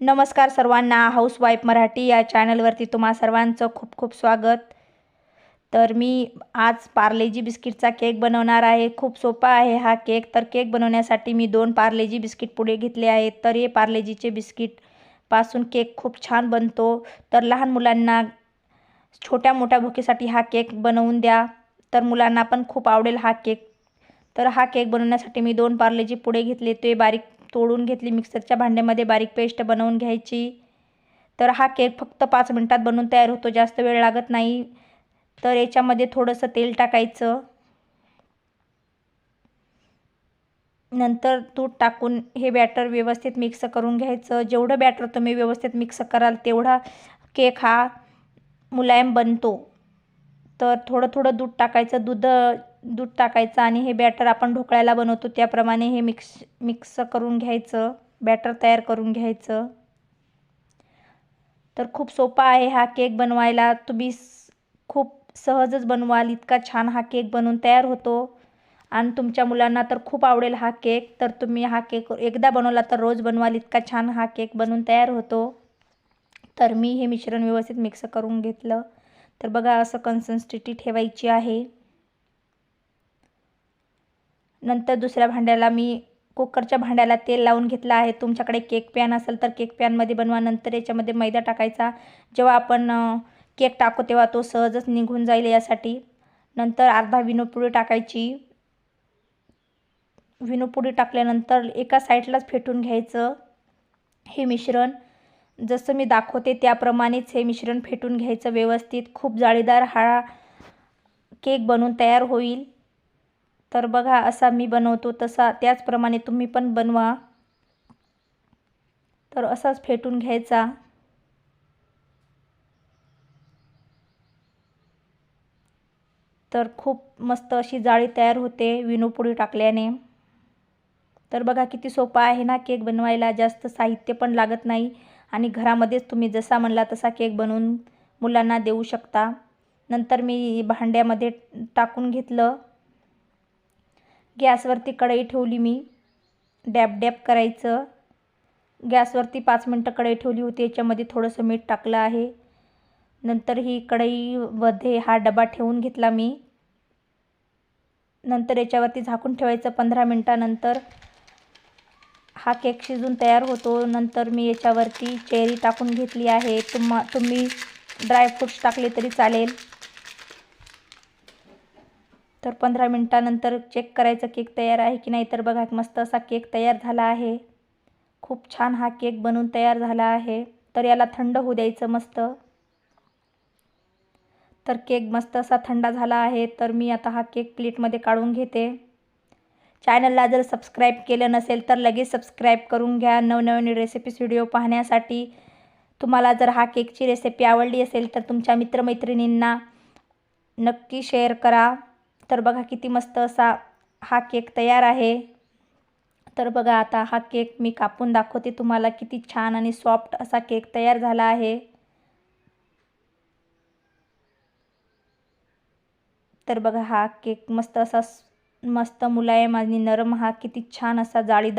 नमस्कार सर्वांना. हाऊसवाईफ मराठी या चॅनलवरती तुम्हा सर्वांचं खूप खूप स्वागत. तर मी आज पार्लेजी बिस्किटचा केक बनवणार आहे. खूप सोपा आहे हा केक तर केक बनवण्यासाठी मी दोन पार्लेजी बिस्किट पुढे घेतले आहेत. तर हे पार्लेजीचे बिस्किटपासून केक खूप छान बनतो. तर लहान मुलांना छोट्या मोठ्या भुकेसाठी हा केक बनवून द्या. तर मुलांना पण खूप आवडेल हा केक तर हा केक बनवण्यासाठी मी दोन पार्लेजी पुढे घेतले. ते बारीक तोडून घेतली मिक्सरच्या भांड्यामध्ये बारीक पेस्ट बनवून घ्यायची. तर हा केक फक्त पाच मिनटात बनवून तयार होतो जास्त वेळ लागत नाही. तर याच्यामध्ये थोडंसं तेल टाकायचं. नंतर दूध टाकून हे बॅटर व्यवस्थित मिक्स करून घ्यायचं. जेवढं बॅटर तुम्ही व्यवस्थित मिक्स कराल तेवढा केक हा मुलायम बनतो. तर थोडं थोडं दूध टाकायचं. दूध दूध टाकायचं आणि हे बॅटर आपण ढोकळ्याला बनवतो त्याप्रमाणे हे मिक्स मिक्स करून घ्यायचं बॅटर तयार करून घ्यायचं. तर खूप सोपा आहे हा केक बनवायला. तुम्ही खूप सहजच बनवाल इतका छान हा केक बनवून तयार होतो. आणि तुमच्या मुलांना तर खूप आवडेल हा केक तर तुम्ही हा केक एकदा बनवला तर रोज बनवाल इतका छान हा केक बनवून तयार होतो. तर मी हे मिश्रण व्यवस्थित मिक्स करून घेतलं. तर बघा असं कन्सिस्टन्सी ठेवायची आहे. नंतर दुसऱ्या भांड्याला मी कुकरच्या भांड्याला तेल लावून घेतलं आहे. तुमच्याकडे केक पॅन असेल तर केक पॅनमध्ये बनवा नंतर याच्यामध्ये मैदा टाकायचा. जेव्हा आपण केक टाकू तेव्हा तो सहजच निघून जाईल यासाठी. नंतर अर्धा विनोपुडी टाकायची. विनोपुडी टाकल्यानंतर एका साईडलाच फेटून घ्यायचं हे मिश्रण. जसं मी दाखवते त्याप्रमाणेच हे मिश्रण फेटून घ्यायचं व्यवस्थित. खूप जाळीदार हा केक बनवून तयार होईल. तर बघा असा मी बनवतो तसा त्याचप्रमाणे तुम्ही पण बनवा. तर असाच फेटून घ्यायचा. तर खूप मस्त अशी जाळी तयार होते विनोपुडी टाकल्याने. तर बघा किती सोपा आहे ना केक बनवायला जास्त साहित्य पण लागत नाही. आणि घरामध्येच तुम्ही जसा म्हणला तसा केक बनवून मुलांना देऊ शकता. नंतर मी भांड्यामध्ये टाकून घेतलं. गॅसवरती कढई ठेवली मी. डॅप डॅप करायचं. गॅसवरती पाच मिनटं कढई ठेवली होती याच्यामध्ये थोडंसं मीठ टाकलं आहे. नंतर ही कढईमध्ये हा डबा ठेवून घेतला मी. नंतर याच्यावरती झाकून ठेवायचं पंधरा मिनटानंतर. हा केक शिजून तयार होतो. नंतर मी याच्यावरती चेरी टाकून घेतली आहे. तुम्हा तुम्ही ड्रायफ्रूट्स टाकले तरी चालेल. तर पंधरा मिनटानंतर चेक करायचं केक तयार आहे की नाही तर बघा मस्त असा केक तयार झाला आहे. खूप छान हा केक बनून तयार झाला आहे. तर याला थंड होऊ द्यायचं मस्त. तर केक मस्त असा थंडा झाला आहे तर मी आता हा केक प्लेटमध्ये काढून घेते. चॅनलला जर सबस्क्राईब केलं नसेल तर लगेच सबस्क्राईब करून घ्या. नवनवीन रेसिपीज व्हिडिओ पाहण्यासाठी. तुम्हाला जर हा केकची रेसिपी आवडली असेल तर तुमच्या मित्रमैत्रिणींना नक्की शेअर करा. तर बघा किती मस्त असा हा केक तयार आहे. तर बघा आता हा केक मी कापून दाखवते तुम्हाला किती छान आणि सॉफ्ट असा केक तयार झाला आहे. तर बघा हा केक मस्त असा मस्त मुलायम आणि नरम हा किती छान असा जाळीदार